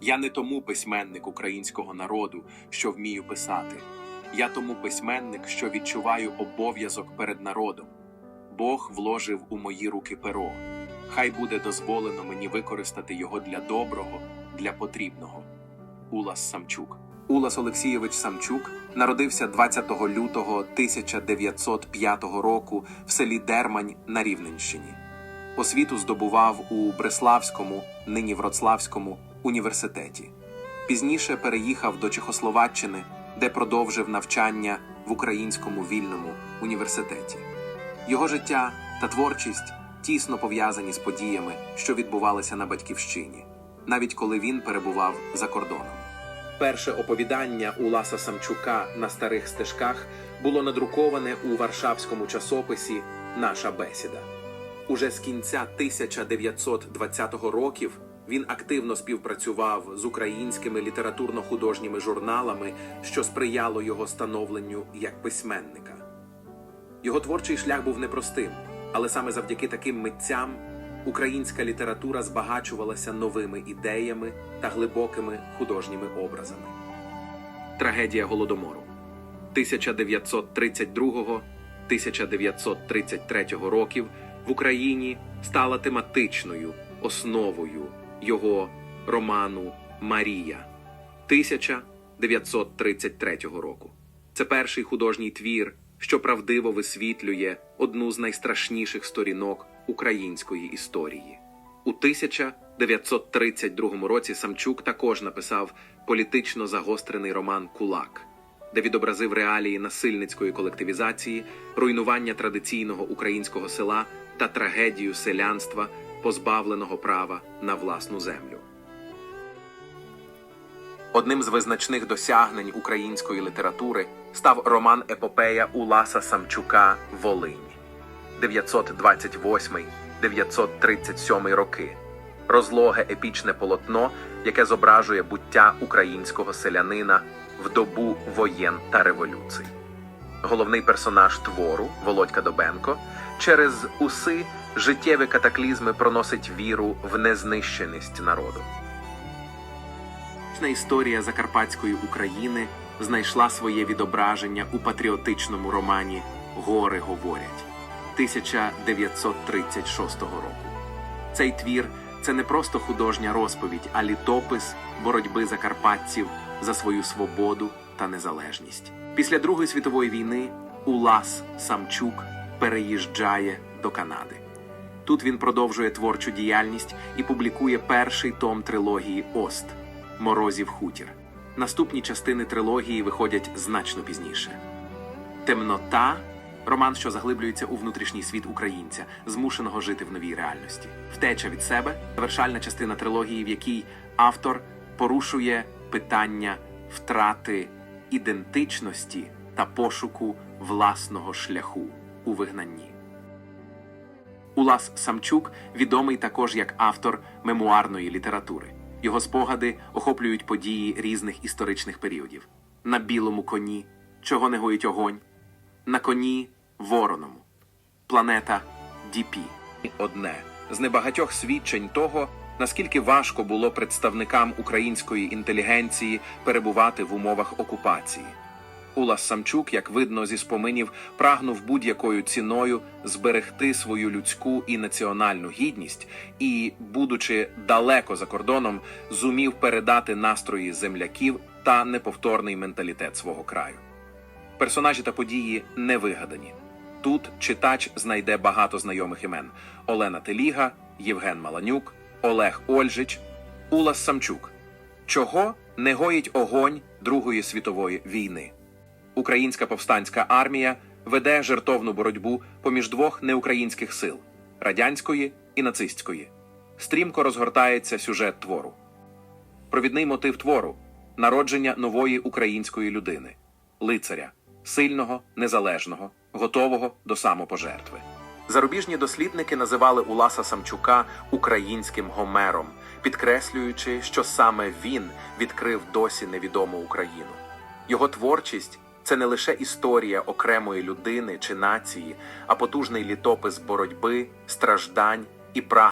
Я не тому письменник українського народу, що вмію писати. Я тому письменник, що відчуваю обов'язок перед народом. Бог вложив у мої руки перо. Хай буде дозволено мені використати його для доброго, для потрібного. Улас Самчук. Улас Олексійович Самчук народився 20 лютого 1905 року в селі Дермань на Рівненщині. Освіту здобував у Бреславському, нині Вроцлавському університеті. Пізніше переїхав до Чехословаччини, де продовжив навчання в Українському вільному університеті. Його життя та творчість тісно пов'язані з подіями, що відбувалися на батьківщині, навіть коли він перебував за кордоном. Перше оповідання Уласа Самчука на старих стежках було надруковане у варшавському часописі Наша бесіда. Уже з кінця 1920 років він активно співпрацював з українськими літературно-художніми журналами, що сприяло його становленню як письменника. Його творчий шлях був непростим, але саме завдяки таким митцям українська література збагачувалася новими ідеями та глибокими художніми образами. Трагедія голодомору 1932-1933 років в Україні стала тематичною основою його роману Марія 1933 року. Це перший художній твір, що правдиво висвітлює одну з найстрашніших сторінок української історії. У 1932 році Самчук також написав політично загострений роман Кулак, де відобразив реалії насильницької колективізації, руйнування традиційного українського села та трагедію селянства, позбавленого права на власну землю. Одним з визначних досягнень української літератури став роман епопея Уласа Самчука Волинь 928-937 роки. Розлоге епічне полотно, яке зображує буття українського селянина в добу воєн та революцій. Головний персонаж твору Володька Добенко через уси життєві катаклізми проносить віру в незнищеність народу. Історія Закарпатської України знайшла своє відображення у патріотичному романі Гори говорять 1936 року. Цей твір це не просто художня розповідь, а літопис боротьби закарпатців за свою свободу та незалежність. Після Другої світової війни Улас Самчук переїжджає до Канади. Тут він продовжує творчу діяльність і публікує перший том трилогії Ост Морозів хутір. Наступні частини трилогії виходять значно пізніше. Темнота роман, що заглиблюється у внутрішній світ українця, змушеного жити в новій реальності. Втеча від себе завершальна частина трилогії, в якій автор порушує питання втрати ідентичності та пошуку власного шляху у вигнанні. Улас Самчук відомий також як автор мемуарної літератури. Його спогади охоплюють події різних історичних періодів: на білому коні, чого не гоїть огонь, на коні вороному, планета Діпі. Одне з небагатьох свідчень того, наскільки важко було представникам української інтелігенції перебувати в умовах окупації. Улас Самчук, як видно зі споминів, прагнув будь-якою ціною зберегти свою людську і національну гідність, і, будучи далеко за кордоном, зумів передати настрої земляків та неповторний менталітет свого краю. Персонажі та події не вигадані. Тут читач знайде багато знайомих імен: Олена Теліга, Євген Маланюк, Олег Ольжич, Улас Самчук. Чого не гоїть огонь Другої світової війни? Українська повстанська армія веде жертовну боротьбу поміж двох неукраїнських сил радянської і нацистської. Стрімко розгортається сюжет твору. Провідний мотив твору народження нової української людини, лицаря, сильного, незалежного, готового до самопожертви. Зарубіжні дослідники називали Уласа Самчука українським Гомером, підкреслюючи, що саме він відкрив досі невідому Україну. Його творчість це не лише історія окремої людини чи нації, а потужний літопис боротьби, страждань і прагнення.